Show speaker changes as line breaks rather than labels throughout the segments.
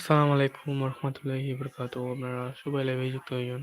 আসসালামু আলাইকুম রহমতুল্লাহি বরকাত আপনারা সবাই লাইভে যুক্ত হয়ে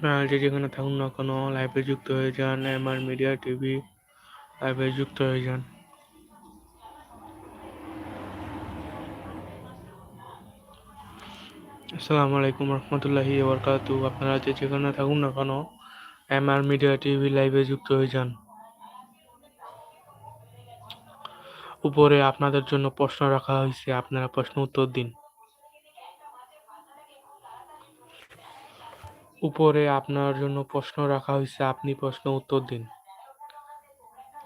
আপনারা যে যেখানে থাকুন না কোনো লাইভে যুক্ত হয়ে যান এমআর মিডিয়া টিভি লাইভে যুক্ত হয়ে যান। আসসালামু আলাইকুম রহমতুল্লাহি বরকাতু। আপনারা যে যেখানে থাকুন না কেন এমআর মিডিয়া টিভি লাইভে যুক্ত হয়ে যান। উপরে আপনাদের জন্য প্রশ্ন রাখা হয়েছে, আপনারা প্রশ্ন উত্তর দিন। উপরে আপনার জন্য প্রশ্ন রাখা হয়েছে, আপনি প্রশ্ন উত্তর দিন।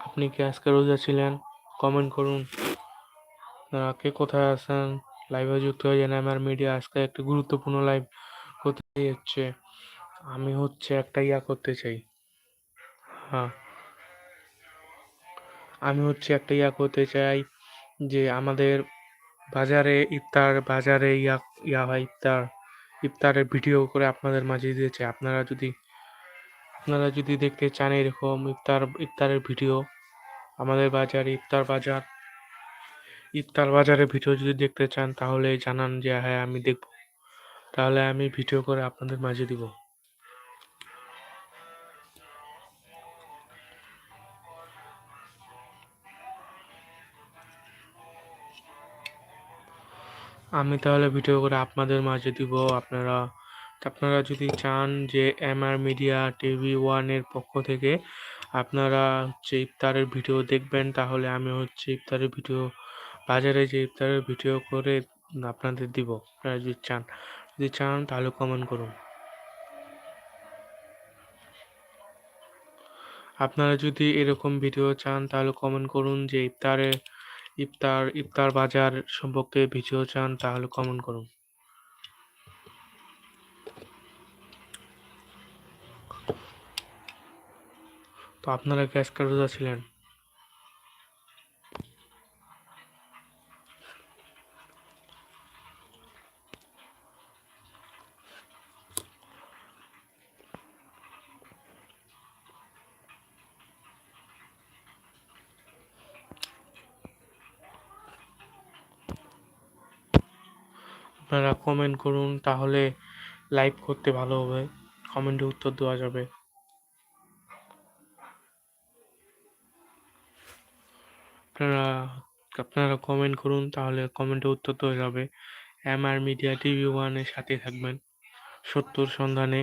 আপনি কি আজকে রোজা ছিলেন? কমেন্ট করুন। কে কোথায় আছেন? লাইভে যুক্ত হয়ে যান আমার মিডিয়া আজকে একটি গুরুত্বপূর্ণ লাইভ করতে হচ্ছে আমি হচ্ছে একটা ইয়া করতে চাই। হ্যাঁ। আমি হচ্ছে একটা ইয়া করতে চাই যে আমাদের বাজারে ইফতার, বাজারে ইয়া ইয়া হয় ইফতার। ইফতারের ভিডিও করে আপনাদের মাঝে দিয়েছে। আপনারা যদি আপনারা যদি দেখতে চান এরকম ইফতার, ইফতারের ভিডিও, আমাদের বাজার ইফতার বাজার, ইফতার বাজারের ভিডিও যদি দেখতে চান, তাহলে জানান যে হ্যাঁ আমি দেখব। তাহলে আমি ভিডিও করে আপনাদের মাঝে দিব। আমি তাহলে ভিডিও করে আপনাদের মাঝে দিব। আপনারা আপনারা যদি চান যে এম আর মিডিয়া টিভি ওয়ানের পক্ষ থেকে আপনারা হচ্ছে ইফতারের ভিডিও দেখবেন, তাহলে আমি হচ্ছে ইফতারের ভিডিও বাজারে যে ইফতারের ভিডিও করে আপনাদের দিব। আপনারা যদি চান যদি চান তাহলে কমেন্ট করুন। আপনারা যদি এরকম ভিডিও চান তাহলে কমেন্ট করুন যে ইফতারে ইফতার ইফতার বাজার সম্পর্কে ভিডিও চান তাহলে কমেন্ট করুন। তো আপনারা গ্যাস কার্ড ছিলেন? আপনারা কমেন্ট করুন, তাহলে লাইভ করতে ভালো হবে। কমেন্টে উত্তর দেওয়া যাবে। আপনারা আপনারা কমেন্ট করুন, তাহলে কমেন্টে উত্তর দেওয়া যাবে। এম আর মিডিয়া টিভি ওয়ানের সাথে থাকবেন। সত্যর সন্ধানে।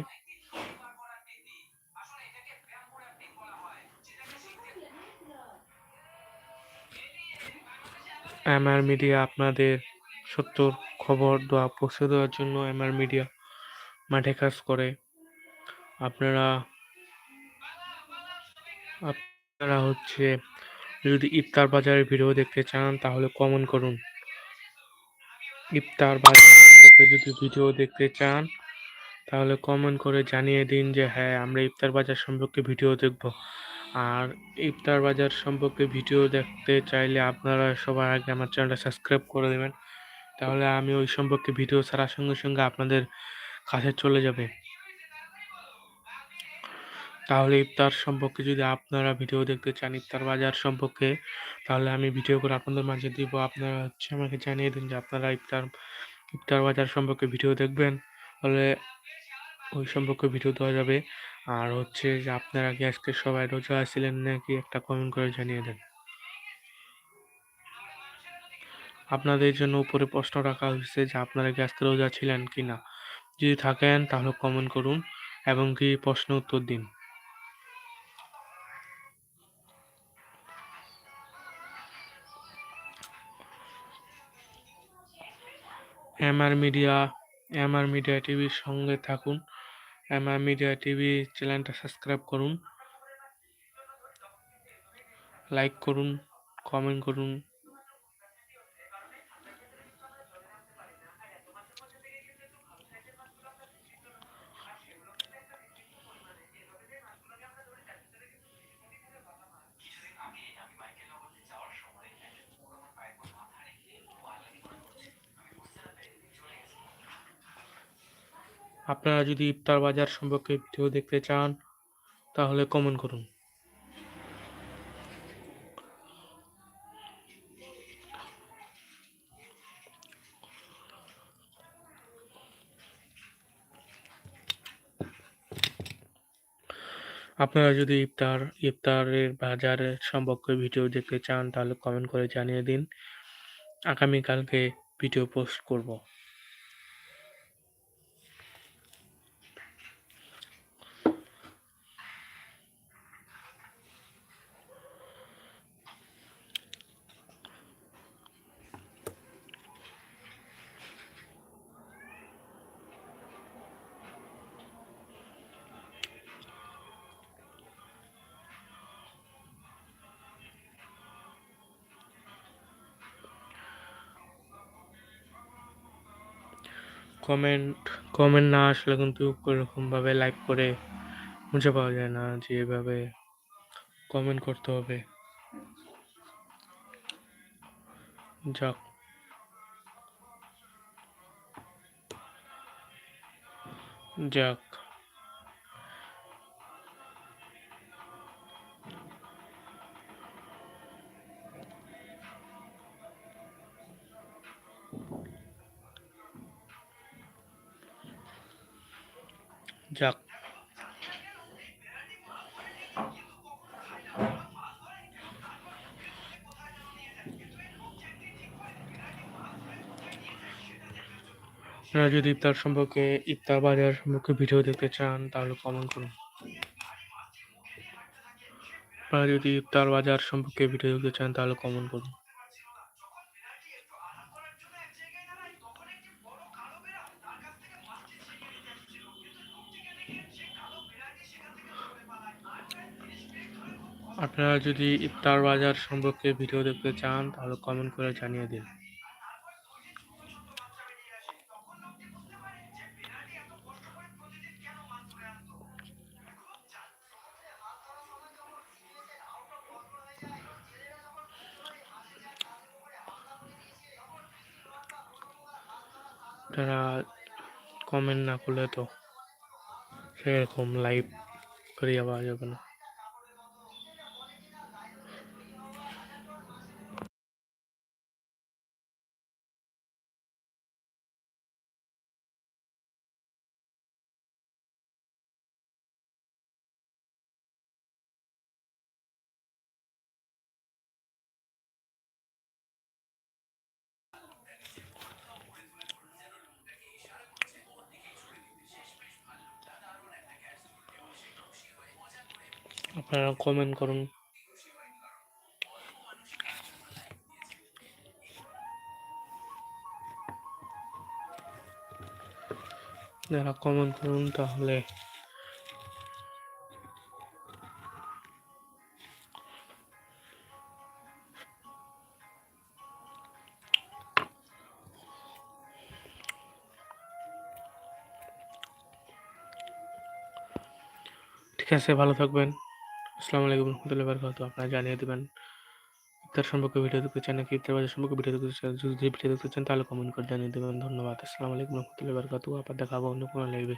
এম আর মিডিয়া আপনাদের সত্যর খবর দেওয়া, পৌঁছে দেওয়ার জন্য এমআর মিডিয়া মাঠে কাজ করে। আপনারা আপনারা হচ্ছে যদি ইফতার বাজারের ভিডিও দেখতে চান, তাহলে কমেন্ট করুন। ইফতার বাজার যদি ভিডিও দেখতে চান, তাহলে কমেন্ট করে জানিয়ে দিন যে হ্যাঁ আমরা ইফতার বাজার সম্পর্কে ভিডিও দেখব। আর ইফতার বাজার সম্পর্কে ভিডিও দেখতে চাইলে আপনারা সবার আগে আমার চ্যানেলটা সাবস্ক্রাইব করে দেবেন। তাহলে আমি ওই সম্পর্কে ভিডিও ছাড়ার সঙ্গে সঙ্গে আপনাদের কাছে চলে যাবে। তাহলে ইফতার সম্পর্কে যদি আপনারা ভিডিও দেখতে চান, ইফতার বাজার সম্পর্কে, তাহলে আমি ভিডিও করে আপনাদের মাঝে দিব। আপনারা হচ্ছে আমাকে জানিয়ে দিন যে আপনারা ইফতার ইফতার বাজার সম্পর্কে ভিডিও দেখবেন, তাহলে ওই সম্পর্কে ভিডিও দেওয়া যাবে। আর হচ্ছে যে আপনারা কি আজকে সবাই রোজা আছিলেন নাকি, একটা কমেন্ট করে জানিয়ে দেন। আপনাদের জন্য উপরে প্রশ্ন রাখা হয়েছে যে আপনারা আজকে রোজা ছিলেন কি না যদি থাকেন তাহলে কমেন্ট করুন এবং কি প্রশ্ন উত্তর দিন। এমআর মিডিয়া এমআর মিডিয়া টিভির সঙ্গে থাকুন। এমআর মিডিয়া টিভি চ্যানেলটা সাবস্ক্রাইব করুন। লাইক করুন কমেন্ট করুন। আপনারা যদি ইফতার বাজার সম্পর্কে ভিডিও দেখতে চান, তাহলে কমেন্ট করুন। আপনারা যদি ইফতার, ইফতারের বাজারের সম্পর্কে ভিডিও দেখতে চান, তাহলে কমেন্ট করে জানিয়ে দিন। আগামীকালকে ভিডিও পোস্ট করব। কমেন্ট কমেন্ট না আসলে কিন্তু ওরকমভাবে লাইক করে মুছে পাওয়া যায় না যে এভাবে কমেন্ট করতে হবে। যাক। যাক। যাক আপনারা যদি ইফতার সম্পর্কে, ইফতার বাজার সম্পর্কে ভিডিও দেখতে চান, তাহলে কমেন্ট করুন। যদি ইফতার বাজার সম্পর্কে ভিডিও দেখতে চান, তাহলে কমেন্ট করুন। আপনারা যদি ইফতার বাজার সম্পর্কে ভিডিও দেখতে চান, তাহলে কমেন্ট করে জানিয়ে দিন। আপনারা কমেন্ট না করলে তো সেরকম লাইভ করে যাওয়া যাবে না। আপনারা কমেন্ট করুন। যারা কমেন্ট করুন তাহলে ঠিক আছে ভালো থাকবেন। আসসালামু আলাইকুম রহমতুল্লাহ বারকাত আপনারা জানিয়ে দেবেন, ইফতার সম্পর্কে ভিডিও দেখতে চান নাকি ইফতার বাজার সম্পর্কে ভিডিও দেখতে চান, যদি ভিডিও দেখতে চান তাহলে কমেন্ট করে জানিয়ে দেবেন। ধন্যবাদ। আসসালামু আলাইকুম রহমতুল্লাহ বারকাত আবার দেখা হবে অন্য কোনো লাইভে